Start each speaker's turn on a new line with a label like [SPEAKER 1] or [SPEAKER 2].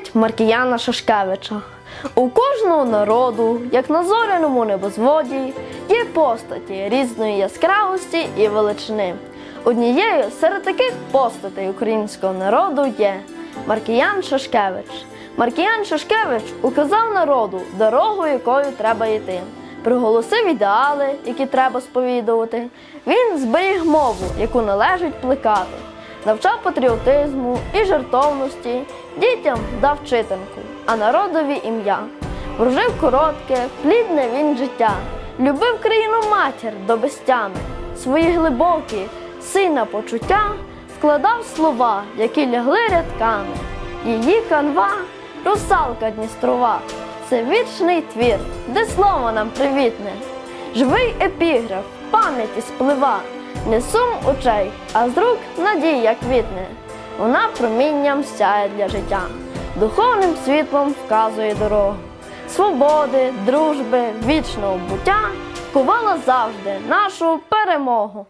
[SPEAKER 1] пам'ять Маркіяна Шашкевича. У кожного народу, як на зоряному небозводі, є постаті різної яскравості і величини. Однією серед таких постатей українського народу є Маркіян Шашкевич. Маркіян Шашкевич указав народу дорогу, якою треба йти. Приголосив ідеали, які треба сповідувати. Він зберіг мову, яку належить плекати, навчав патріотизму і жертовності, дітям дав читанку, а народові ім'я. Прожив коротке, плідне він життя, любив країну матір до безтями, свої глибокі, сина почуття складав слова, які лягли рядками. Її канва русалка Дністрова. Це вічний твір, де слово нам привітне. Живий епіграф, пам'яті сплива, не сум очей, а з рук надія квітне. Вона промінням сяє для життя, духовним світлом вказує дорогу. Свободи, дружби, вічного буття кувала завжди нашу перемогу.